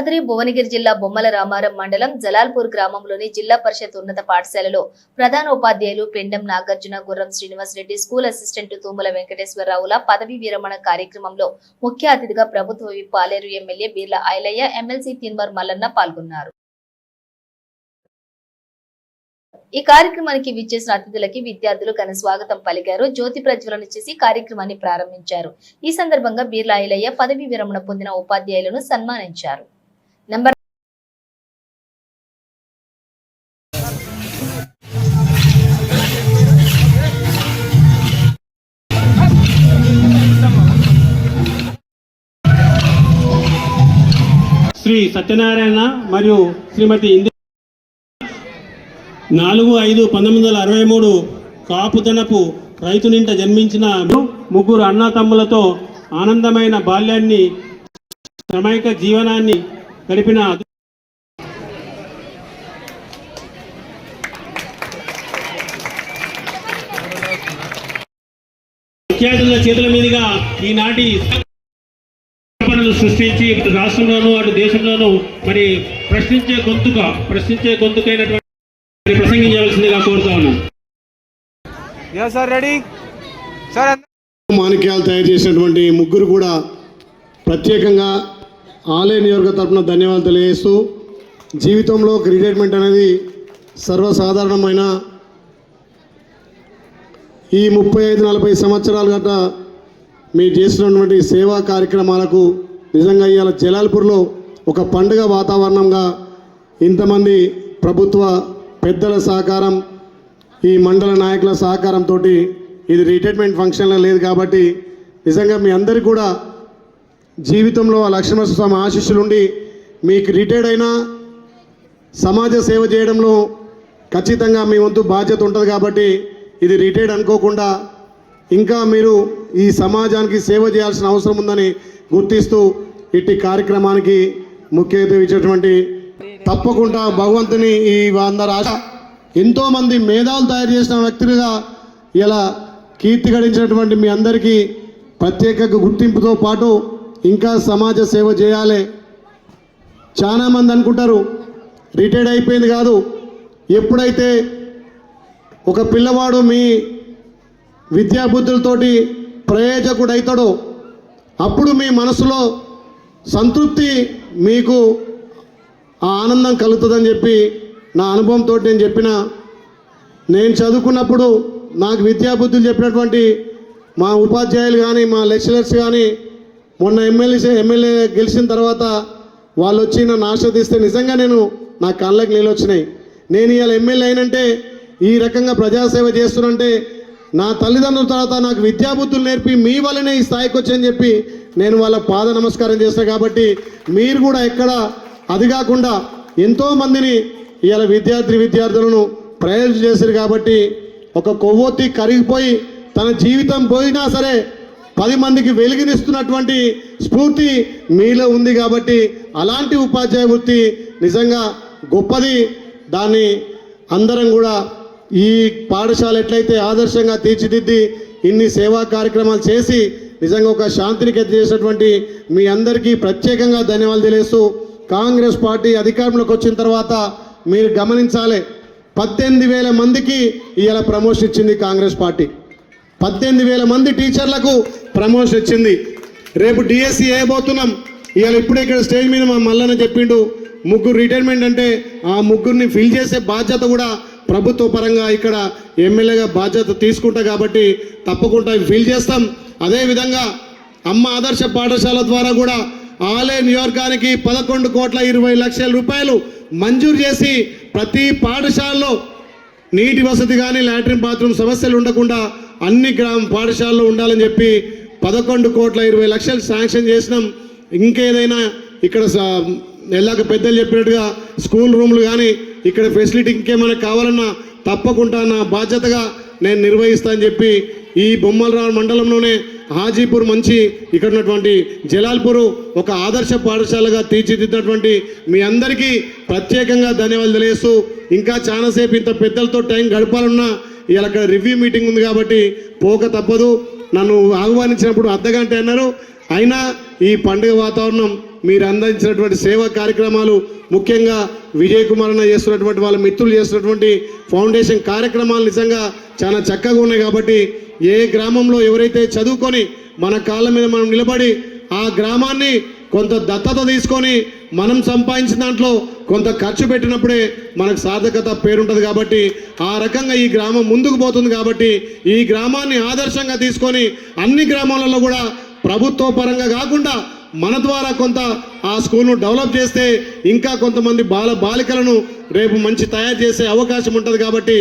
యాదాద్రి భువనగిరి జిల్లా బొమ్మల రామారం మండలం జలాల్పూర్ గ్రామంలోని జిల్లా పరిషత్ ఉన్నత పాఠశాలలో ప్రధాన ఉపాధ్యాయులు పెండం నాగార్జున గుర్రం శ్రీనివాస్ రెడ్డి స్కూల్ అసిస్టెంట్ తూముల వెంకటేశ్వరరావుల పదవీ విరమణ కార్యక్రమంలో ముఖ్య అతిథిగా ప్రభుత్వ whip Palair MLA Beerla Ilaiah MLC Teenmar Mallanna పాల్గొన్నారు. ఈ కార్యక్రమానికి విచ్చేసిన అతిథులకి విద్యార్థులు ఘన స్వాగతం పలికారు. జ్యోతి ప్రజ్వలన చేసి కార్యక్రమాన్ని ప్రారంభించారు. ఈ సందర్భంగా బీర్లాయిలయ్య పదవీ విరమణ పొందిన ఉపాధ్యాయులను సన్మానించారు. నంబర్ శ్రీ సత్యనారాయణ మరియు శ్రీమతి ఇంది నాలుగు ఐదు పంతొమ్మిది వందల అరవై మూడు కాపుదనపు రైతు నింట జన్మించిన ముగ్గురు అన్నతమ్ములతో ఆనందమైన బాల్యాన్ని శ్రమైక జీవనాన్ని గడిపిన విద్యార్థుల చేతుల మీదుగా ఈనాటి పనులు సృష్టించి ఇటు రాష్ట్రంలోనూ అటు దేశంలోనూ మరి ప్రశ్నించే గొంతుక ప్రశ్నించే గొంతుకైనటువంటి మరి ప్రసంగించవలసిందిగా కోరుతా ఉన్నాను. Yeah sir ready? సార్ మాణిక్యాలు తయారు చేసినటువంటి ముగ్గురు కూడా ప్రత్యేకంగా ఆలయ నియోజక తరఫున ధన్యవాదాలు తెలియజేస్తూ జీవితంలో ఒక రిటైర్మెంట్ అనేది సర్వసాధారణమైన ఈ ముప్పై ఐదు నలభై సంవత్సరాలు గట మీరు చేస్తున్నటువంటి సేవా కార్యక్రమాలకు నిజంగా ఇవాళ జలాల్పూర్లో ఒక పండుగ వాతావరణంగా ఇంతమంది ప్రభుత్వ పెద్దల సహకారం ఈ మండల నాయకుల సహకారంతో ఇది రిటైర్మెంట్ ఫంక్షన్లో లేదు కాబట్టి నిజంగా మీ అందరికీ కూడా జీవితంలో ఆ లక్ష్మణ స్వామి ఆశీస్సులుండి మీకు రిటైర్డ్ అయినా సమాజ సేవ చేయడంలో ఖచ్చితంగా మీ వంతు బాధ్యత ఉంటుంది కాబట్టి ఇది రిటైర్డ్ అనుకోకుండా ఇంకా మీరు ఈ సమాజానికి సేవ చేయాల్సిన అవసరం ఉందని గుర్తిస్తూ ఇట్టి కార్యక్రమానికి ముఖ్య ఇచ్చేటువంటి తప్పకుండా భగవంతుని ఈ అందరు ఆశ. ఎంతోమంది మేధావులు తయారు చేసిన వ్యక్తులుగా ఇలా కీర్తి గడించినటువంటి మీ అందరికీ ప్రత్యేక గుర్తింపుతో పాటు ఇంకా సమాజ సేవ చేయాలి. చాలామంది అనుకుంటారు రిటైర్డ్ అయిపోయింది కాదు. ఎప్పుడైతే ఒక పిల్లవాడు మీ విద్యాబుద్ధులతోటి ప్రయోజకుడు అవుతాడో అప్పుడు మీ మనసులో సంతృప్తి మీకు ఆ ఆనందం కలుగుతుందని చెప్పి నా అనుభవంతో నేను చెప్పిన. నేను చదువుకున్నప్పుడు నాకు విద్యాబుద్ధులు చెప్పినటువంటి మా ఉపాధ్యాయులు కానీ మా లెక్చరర్స్ కానీ మొన్న ఎమ్మెల్యే ఎమ్మెల్యే గెలిచిన తర్వాత వాళ్ళు వచ్చి నన్ను ఆశ్రదిస్తే నిజంగా నేను నా కళ్ళకి నీళ్ళు వచ్చినాయి. నేను ఇవాళ ఎమ్మెల్యే అయినంటే ఈ రకంగా ప్రజాసేవ చేస్తున్నంటే నా తల్లిదండ్రుల తర్వాత నాకు విద్యాబుద్ధులు నేర్పి మీ వల్లనే ఈ స్థాయికి వచ్చని చెప్పి నేను వాళ్ళ పాద నమస్కారం చేస్తాను కాబట్టి మీరు కూడా ఎక్కడ అది కాకుండా ఎంతోమందిని ఇవాళ విద్యార్థి విద్యార్థులను ప్రయోజనం చేశారు కాబట్టి ఒక కొవ్వొత్తి కరిగిపోయి తన జీవితం పోయినా సరే పది మందికి వెలుగునిస్తున్నటువంటి స్ఫూర్తి మీలో ఉంది కాబట్టి అలాంటి ఉపాధ్యాయ వృత్తి నిజంగా గొప్పది. దాన్ని అందరం కూడా ఈ పాఠశాల ఎట్లయితే ఆదర్శంగా తీర్చిదిద్ది ఇన్ని సేవా కార్యక్రమాలు చేసి నిజంగా ఒక శాంతిని చేసినటువంటి మీ అందరికీ ప్రత్యేకంగా ధన్యవాదాలు తెలియస్తూ కాంగ్రెస్ పార్టీ అధికారంలోకి వచ్చిన తర్వాత మీరు గమనించాలి పద్దెనిమిది వేల మందికి ఇవాళ ప్రమోషన్ ఇచ్చింది కాంగ్రెస్ పార్టీ. పద్దెనిమిది వేల మంది టీచర్లకు ప్రమోషన్ వచ్చింది రేపు డిఎస్సి వేయబోతున్నాం. ఇవాళ ఇప్పుడే ఇక్కడ స్టేజ్ మీద మా మల్లన్న చెప్పిండు ముగ్గురు రిటైర్మెంట్ అంటే ఆ ముగ్గురిని ఫిల్ చేసే బాధ్యత కూడా ప్రభుత్వ పరంగా ఇక్కడ ఎమ్మెల్యేగా బాధ్యత తీసుకుంటా కాబట్టి తప్పకుండా ఫిల్ చేస్తాం. అదేవిధంగా అమ్మ ఆదర్శ పాఠశాల ద్వారా కూడా ఆలయ నియోజకానికి పదకొండు కోట్ల ఇరవై లక్షల రూపాయలు మంజూరు చేసి ప్రతి పాఠశాలలో నీటి వసతి కానీ లాట్రిన్ బాత్రూమ్ సమస్యలు ఉండకుండా అన్ని గ్రామ పాఠశాలలో ఉండాలని చెప్పి పదకొండు కోట్ల ఇరవై లక్షలు శాంక్షన్ చేసినాం. ఇంకేదైనా ఇక్కడ స- ఎల్లాక పెద్దలు చెప్పినట్టుగా స్కూల్ రూమ్లు కానీ ఇక్కడ ఫెసిలిటీ ఇంకేమైనా కావాలన్నా తప్పకుండా నా బాధ్యతగా నేను నిర్వహిస్తా అని చెప్పి ఈ బొమ్మలరావు మండలంలోనే హాజీపూర్ మంచి ఇక్కడ ఉన్నటువంటి జలాల్పూర్ ఒక ఆదర్శ పాఠశాలగా తీర్చిదిద్దినటువంటి మీ అందరికీ ప్రత్యేకంగా ధన్యవాదాలు తెలియస్తూ ఇంకా చాలాసేపు ఇంత పెద్దలతో టైం గడపాలన్నా ఇలా అక్కడ రివ్యూ మీటింగ్ ఉంది కాబట్టి పోక తప్పదు. నన్ను ఆహ్వానించినప్పుడు అర్ధగంట అన్నారు. అయినా ఈ పండుగ వాతావరణం మీరు అందించినటువంటి సేవా కార్యక్రమాలు ముఖ్యంగా విజయ్ కుమార్ అన్న చేస్తున్నటువంటి వాళ్ళ మిత్రులు చేస్తున్నటువంటి ఫౌండేషన్ కార్యక్రమాలు నిజంగా చాలా చక్కగా ఉన్నాయి కాబట్టి ఏ గ్రామంలో ఎవరైతే చదువుకొని మన కాళ్ళ మీద మనం నిలబడి ఆ గ్రామాన్ని కొంత దత్తత తీసుకొని మనం సంపాదించిన దాంట్లో కొంత ఖర్చు పెట్టినప్పుడే మనకు సార్థకత పేరుంటుంది కాబట్టి ఆ రకంగా ఈ గ్రామం ముందుకు పోతుంది కాబట్టి ఈ గ్రామాన్ని ఆదర్శంగా తీసుకొని అన్ని గ్రామాలలో కూడా ప్రభుత్వ పరంగా కాకుండా మన ద్వారా కొంత ఆ స్కూల్ను డెవలప్ చేస్తే ఇంకా కొంతమంది బాల బాలికలను రేపు మంచి తయారు చేసే అవకాశం ఉంటుంది కాబట్టి